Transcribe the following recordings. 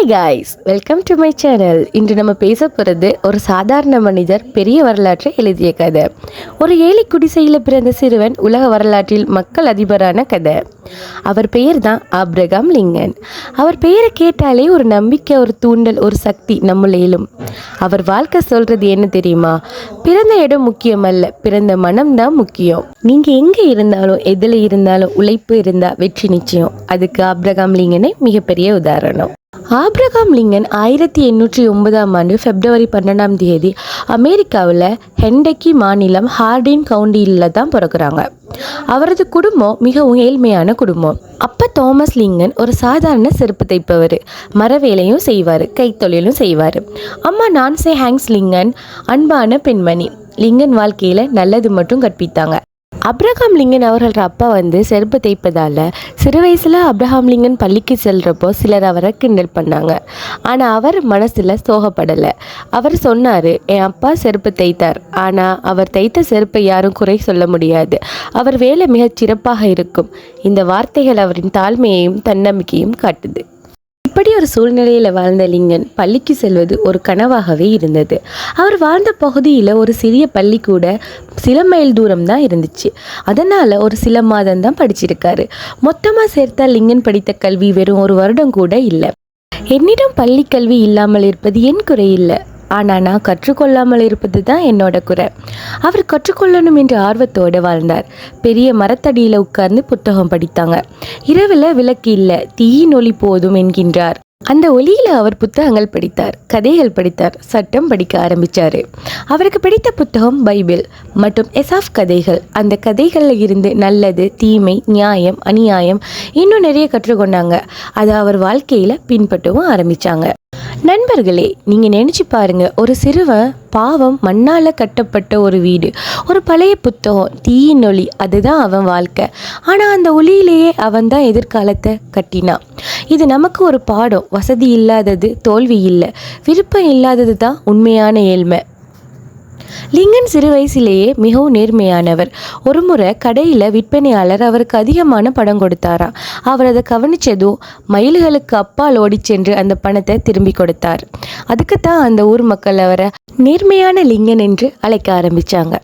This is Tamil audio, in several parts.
Hi guys welcome to my channel இன்று நம்ம பேச போகிறது ஒரு சாதாரண மனிதர் பெரிய வரலாற்றை எழுதிய கதை. ஒரு ஏழை குடிசையில் பிறந்த சிறுவன் உலக வரலாற்றில் மக்கள் அதிபரான கதை. அவர் பெயர் தான் ஆப்ரகாம் லிங்கன். அவர் பெயரை கேட்டாலே ஒரு நம்பிக்கை ஒரு தூண்டல் ஒரு சக்தி நம்மள எழும். அவர் வாழ்க்கை சொல்றது என்ன தெரியுமா? பிறந்த இடம் முக்கியமல்ல பிறந்த மனம் தான் முக்கியம். நீங்க எங்க இருந்தாலும் எதுல இருந்தாலும் உழைப்பு இருந்தா வெற்றி நிச்சயம். அதுக்கு ஆப்ரகாம் லிங்கனே மிகப்பெரிய உதாரணம். ஆப்ரகாம் லிங்கன் ஆயிரத்தி எண்ணூற்றி ஒன்பதாம் ஆண்டு பிப்ரவரி பன்னெண்டாம் தேதி அமெரிக்காவில் ஹெண்டக்கி மாநிலம் ஹார்டின் கவுண்டியில் தான் பிறக்கிறாங்க. அவரது குடும்பம் மிகவும் ஏழ்மையான குடும்பம். அப்பா தாமஸ் லிங்கன் ஒரு சாதாரண செருப்பு தைப்பவர். மரவேலையும் செய்வார் கைத்தொழிலும் செய்வார். அம்மா நான்சே ஹேங்ஸ் லிங்கன் அன்பான பெண்மணி. லிங்கன் வாழ்க்கையில் நல்லது மட்டும் கற்பித்தாங்க. அப்ரஹாம் லிங்கன் அவர்களோட அப்பா வந்து செருப்பு தைப்பதால் சிறு வயசில் அப்ரஹாம் லிங்கன் பள்ளிக்கு செல்கிறப்போ சிலர் அவரை கிண்டல் பண்ணாங்க. ஆனால் அவர் மனசில் சோகப்படலை. அவர் சொன்னார் என் அப்பா செருப்பு தைத்தார் ஆனால் அவர் தைத்த செருப்பை யாரும் குறை சொல்ல முடியாது. அவர் வேலை மிகச் சிறப்பாக இருக்கும். இந்த வார்த்தைகள் அவரின் தாழ்மையையும் தன்னம்பிக்கையும் காட்டுது. அப்படி ஒரு சூழ்நிலையில் வாழ்ந்த லிங்கன் பள்ளிக்கு செல்வது ஒரு கனவாகவே இருந்தது. அவர் வாழ்ந்த பகுதியில் ஒரு சிறிய பள்ளி கூட சில மைல் தூரம் தான் இருந்துச்சு. அதனால் ஒரு சில மாதம் தான் படிச்சிருக்காரு. மொத்தமாக சேர்த்தா லிங்கன் படித்த கல்வி வெறும் ஒரு வருடம் கூட இல்லை. என்னிடம் பள்ளி கல்வி இல்லாமல் இருப்பது என் குறையில்லை? ஆனால் நான் கற்றுக்கொள்ளாமல் இருப்பது தான் என்னோட குறை. அவர் கற்றுக்கொள்ளணும் என்ற ஆர்வத்தோடு வாழ்ந்தார். பெரிய மரத்தடியில் உட்கார்ந்து புத்தகம் படித்தாங்க. இரவில் விளக்கு இல்லை தீயின் ஒளி போதும் என்கின்றார். அந்த ஒளியில் அவர் புத்தகங்கள் படித்தார் கதைகள் படித்தார் சட்டம் படிக்க ஆரம்பித்தார் அவருக்கு பிடித்த புத்தகம் பைபிள் மற்றும் எசாஃப் கதைகள். அந்த கதைகளில் இருந்து நல்லது தீமை நியாயம் அநியாயம் இன்னும் நிறைய கற்றுக்கொண்டாங்க. அதை அவர் வாழ்க்கையில் பின்பற்றவும் ஆரம்பித்தாங்க நண்பர்களே நீங்கள் நினச்சி பாருங்கள் ஒரு சிறுவன் பாவம் மண்ணால் கட்டப்பட்ட ஒரு வீடு. ஒரு பழைய புத்தகம் தீயின் ஒளி அதுதான் அவன் வாழ்க்கை. ஆனால் அந்த ஒளியிலேயே அவன் தான் எதிர்காலத்தை கட்டினான். இது நமக்கு ஒரு பாடம் வசதி இல்லாதது தோல்வி இல்லை. விருப்பம் இல்லாதது தான் உண்மையான ஏழ்மை. லிங்கன் சிறு வயசிலேயே மிகவும் நேர்மையானவர். ஒரு முறை கடையில் விற்பனையாளர் அவருக்கு அதிகமான பணம் கொடுத்தாராம் அவர் அதை கவனிச்சதும் மயில்களுக்கு அப்பால் ஓடிச் சென்று அந்த பணத்தை திரும்பி கொடுத்தார். அதுக்குத்தான் அந்த ஊர் மக்கள் அவரை நேர்மையான லிங்கன் என்று அழைக்க ஆரம்பிச்சாங்க.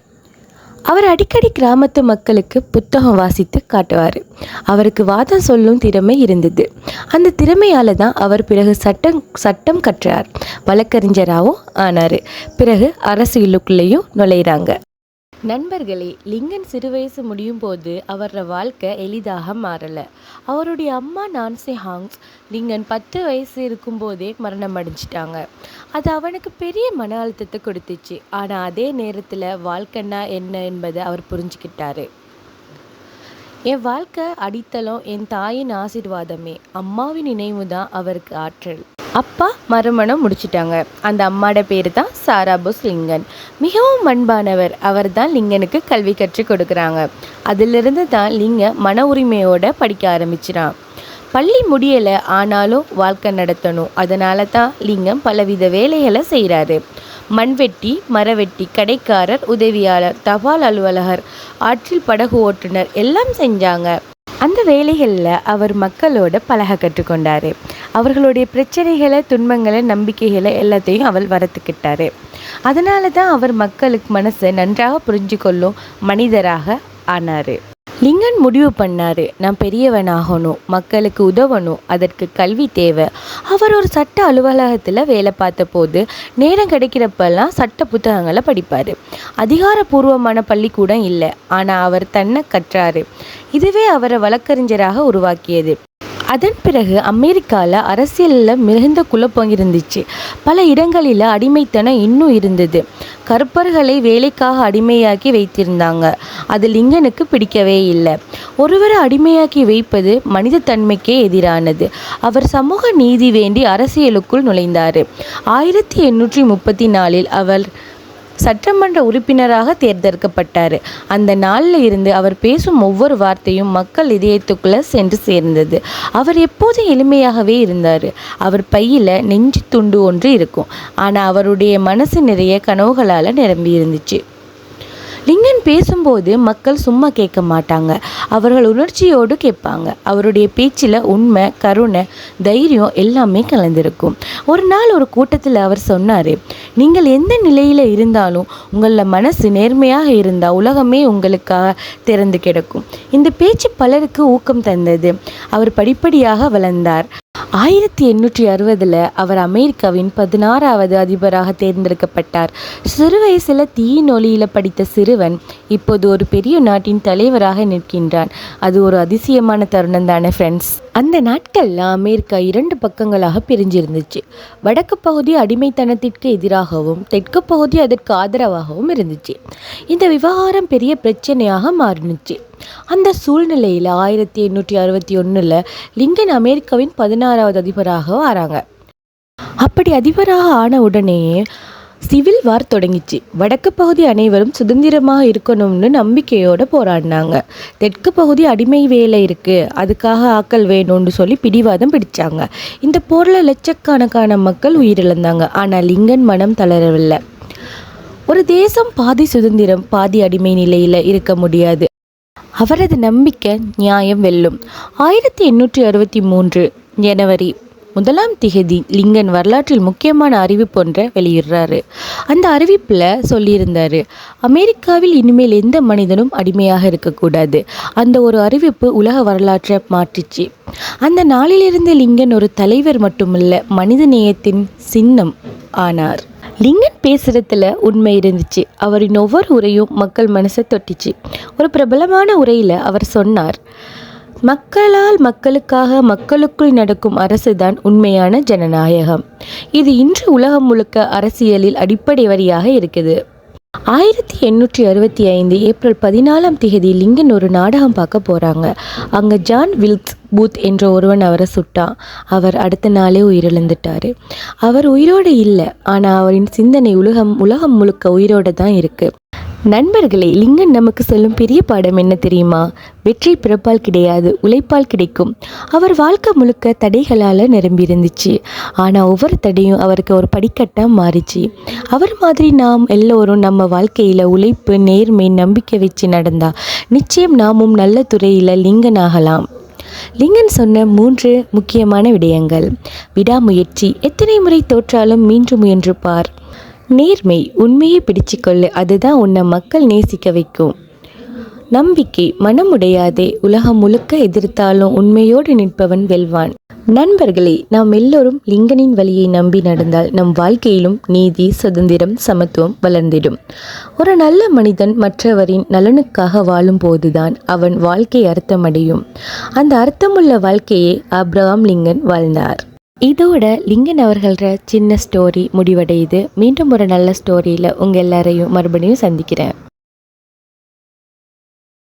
அவர் அடிக்கடி கிராமத்து மக்களுக்கு புத்தகம் வாசித்து காட்டுவார். அவருக்கு வாதம் சொல்லும் திறமை இருந்தது. அந்த திறமையால் தான் அவர் பிறகு சட்டம் சட்டம் கற்றார். வழக்கறிஞராகவும் ஆனார். பிறகு அரசியலுக்குள்ளேயும் நுழையிறாங்க. நண்பர்களே லிங்கன் சிறு வயசு முடியும் போது அவரோட வாழ்க்கை எளிதாக மாறலை. அவருடைய அம்மா நான்சி ஹாங்ஸ் லிங்கன் பத்து வயசு இருக்கும்போதே மரணம் அடைஞ்சிட்டாங்க. அது அவனுக்கு பெரிய மன அழுத்தத்தை கொடுத்துச்சு. ஆனால் அதே நேரத்தில் வாழ்க்கைன்னா என்ன என்பதை அவர் புரிஞ்சுக்கிட்டாரு. என் வாழ்க்கை அடித்தளம் என் தாயின் ஆசிர்வாதமே. அம்மாவின் நினைவு தான் அவருக்கு ஆற்றல். அப்பா மறுமணம் முடிச்சிட்டாங்க. அந்த அம்மாட பேர் தான் சாராபுஸ் லிங்கன். மிகவும் அன்பானவர். அவர் தான் லிங்கனுக்கு கல்வி கற்றுக் கொடுக்குறாங்க. அதிலிருந்து தான் லிங்க மன உரிமையோட படிக்க ஆரம்பிச்சிடான் பள்ளி முடியலை ஆனாலும் வாழ்க்கை நடத்தணும். அதனால தான் லிங்கம் பலவித வேலைகளை செய்கிறாரு மண்வெட்டி மரவெட்டி கடைக்காரர் உதவியாளர் தபால் அலுவலகர் ஆற்றில் படகு ஓட்டுநர் எல்லாம் செஞ்சாங்க. அந்த வேலைகளில் அவர் மக்களோட பழக கற்றுக்கொண்டார். அவர்களுடைய பிரச்சனைகளை துன்பங்களை நம்பிக்கைகளை எல்லாத்தையும் அவர் வரத்துக்கிட்டார் அதனால தான் அவர் மக்களுக்கு மனசை நன்றாக புரிஞ்சு கொள்ளும் மனிதராக ஆனார். லிங்கன் முடிவு பண்ணார். நான் பெரியவனாகணும் மக்களுக்கு உதவணும் அதற்கு கல்வி தேவை. அவர் ஒரு சட்ட அலுவலகத்தில் வேலை பார்த்த போது நேரம் கிடைக்கிறப்பெல்லாம் சட்ட புத்தகங்களை படிப்பார். அதிகாரப்பூர்வமான பள்ளிக்கூடம் இல்லை ஆனால் அவர் தன்னை கற்றாரு. இதுவே அவரை வழக்கறிஞராக உருவாக்கியது. அதன் பிறகு அமெரிக்காவில் அரசியலில் மிகுந்த குழப்பம் இருந்துச்சு. பல இடங்களில் அடிமைத்தனம் இன்னும் இருந்தது. கருப்பர்களை வேலைக்காக அடிமையாக்கி வைத்திருந்தாங்க. அது லிங்கனுக்கு பிடிக்கவே இல்லை. ஒருவரை அடிமையாக்கி வைப்பது மனித தன்மைக்கே எதிரானது. அவர் சமூக நீதி வேண்டி அரசியலுக்குள் நுழைந்தார். ஆயிரத்தி எண்ணூற்றி முப்பத்தி நாலில் அவர் சட்டமன்ற உறுப்பினராக தேர்ந்தெடுக்கப்பட்டார். அந்த நாளில் இருந்து அவர் பேசும் ஒவ்வொரு வார்த்தையும் மக்கள் இதயத்துக்குள்ளே சென்று சேர்ந்தது. அவர் எப்போதும் எளிமையாகவே இருந்தார்? அவர் பையில் நெஞ்சு துண்டு ஒன்று இருக்கும். ஆனால் அவருடைய மனசு நிறைய கனவுகளால் நிரம்பி இருந்துச்சு லிங்கன் பேசும்போது மக்கள் சும்மா கேட்க மாட்டாங்க. அவர்கள் உணர்ச்சியோடு கேட்பாங்க. அவருடைய பேச்சில் உண்மை கருணை தைரியம் எல்லாமே கலந்திருக்கும். ஒரு நாள் ஒரு கூட்டத்தில் அவர் சொன்னார் நீங்கள் எந்த நிலையில் இருந்தாலும் உங்களில் மனசு நேர்மையாக இருந்தால் உலகமே உங்களுக்காக திறந்து கிடக்கும். இந்த பேச்சு பலருக்கு ஊக்கம் தந்தது. அவர் படிப்படியாக வளர்ந்தார். ஆயிரத்தி எண்ணூற்றி அறுபதில் அவர் அமெரிக்காவின் பதினாறாவது அதிபராக தேர்ந்தெடுக்கப்பட்டார். சிறு வயசில் தீயின் ஒளியில் படித்த சிறுவன் இப்போது ஒரு பெரிய நாட்டின் தலைவராக நிற்கின்றான். அது ஒரு அதிசயமான தருணம் தானே ஃப்ரெண்ட்ஸ் அந்த நாட்கள் அமெரிக்கா இரண்டு பக்கங்களாக பிரிஞ்சிருந்துச்சு. வடக்கு பகுதி அடிமைத்தனத்திற்கு எதிராகவும் தெற்கு பகுதி அதற்கு ஆதரவாகவும் இருந்துச்சு. இந்த விவகாரம் பெரிய பிரச்சனையாக மாறினுச்சு. அந்த சூழ்நிலையில் ஆயிரத்தி எண்ணூற்றி அறுபத்தி ஒன்றில் லிங்கன் அமெரிக்காவின் பதினாறாவது அதிபராக வராங்க. அப்படி அதிபராக ஆன உடனேயே சிவில் வார் தொடங்கிச்சு. வடக்கு பகுதி அனைவரும் சுதந்திரமாக இருக்கணும்னு நம்பிக்கையோடு போராடினாங்க. தெற்கு பகுதி அடிமை வேலை இருக்குது அதுக்காக ஆக்கள் வேணும்னு சொல்லி பிடிவாதம் பிடிச்சாங்க. இந்த போரில் லட்சக்கணக்கான மக்கள் உயிரிழந்தாங்க. ஆனால் லிங்கன் மனம் தளரவில்லை. ஒரு தேசம் பாதி சுதந்திரம் பாதி அடிமை நிலையில் இருக்க முடியாது. அவரது நம்பிக்கை நியாயம் வெல்லும். ஆயிரத்தி எண்ணூற்றி அறுபத்தி மூன்று ஜனவரி முதலாம் திகதி லிங்கன் வரலாற்றில் முக்கியமான அறிவிப்பு ஒன்றை வெளியிடுறாரு. அந்த அறிவிப்பில் சொல்லியிருந்தார் அமெரிக்காவில் இனிமேல் எந்த மனிதனும் அடிமையாக இருக்கக்கூடாது. அந்த ஒரு அறிவிப்பு உலக வரலாற்றை மாற்றிச்சு. அந்த நாளிலிருந்து லிங்கன் ஒரு தலைவர் மட்டுமல்ல மனித நேயத்தின் சின்னம் ஆனார். லிங்கன் பேசுகிறதுல உண்மை இருந்துச்சு. அவரின் ஒவ்வொரு உரையும் மக்கள் மனசை தொட்டிச்சு. ஒரு பிரபலமான உரையில் அவர் சொன்னார் மக்களால் மக்களுக்காக மக்களுக்குள் நடக்கும் அரசுதான் உண்மையான ஜனநாயகம். இது இன்று உலகம் முழுக்க அரசியலில் அடிப்படை வரியாக இருக்குது. ஆயிரத்தி எண்ணூற்றி அறுபத்தி ஐந்து ஏப்ரல் பதினாலாம் தேதி லிங்கன் ஒரு நாடகம் பார்க்க போகிறாங்க அங்கே ஜான் வில்ஸ் பூத் என்ற ஒருவன் அவரை சுட்டான். அவர் அடுத்த நாளே உயிரிழந்துட்டார். அவர் உயிரோடு இல்லை. ஆனால் அவரின் சிந்தனை உலகம் உலகம் முழுக்க உயிரோடு தான் இருக்குது நண்பர்களே லிங்கன் நமக்கு சொல்லும் பெரிய பாடம் என்ன தெரியுமா? வெற்றி பிறப்பால் கிடையாது உழைப்பால் கிடைக்கும். அவர் வாழ்க்கை முழுக்க தடைகளால் நிரம்பியிருந்துச்சு. ஆனால் ஒவ்வொரு தடையும் அவருக்கு ஒரு படிக்கட்டாக மாறிச்சு. அவர் மாதிரி நாம் எல்லோரும் நம்ம வாழ்க்கையில் உழைப்பு நேர்மை நம்பிக்கை வச்சு நடந்தா நிச்சயம் நாமும் நல்ல துறையில் லிங்கன் ஆகலாம் லிங்கன் சொன்ன மூன்று முக்கியமான விடயங்கள். விடாமுயற்சி எத்தனை முறை தோற்றாலும் மீண்டும் முயன்று பார். நேர்மை உண்மையை பிடிச்சுக்கொள்ளு அதுதான் உன்னை மக்கள் நேசிக்க வைக்கும். நம்பிக்கை மனமுடையாதே உலகம் முழுக்க எதிர்த்தாலும் உண்மையோடு நிற்பவன் வெல்வான். நண்பர்களே நாம் எல்லோரும் லிங்கனின் வழியை நம்பி நடந்தால் நம் வாழ்க்கையிலும் நீதி சுதந்திரம் சமத்துவம் வளர்ந்திடும். ஒரு நல்ல மனிதன் மற்றவரின் நலனுக்காக வாழும்போதுதான் அவன் வாழ்க்கை அர்த்தமடையும். அந்த அர்த்தமுள்ள வாழ்க்கையை அப்ரஹாம் லிங்கன் வாழ்ந்தார். இதோட லிங்கன் அவர்கள சின்ன ஸ்டோரி முடிவடையுது. மீண்டும் ஒரு நல்ல ஸ்டோரியில் உங்கள் எல்லாரையும் மறுபடியும் சந்திக்கிறேன்.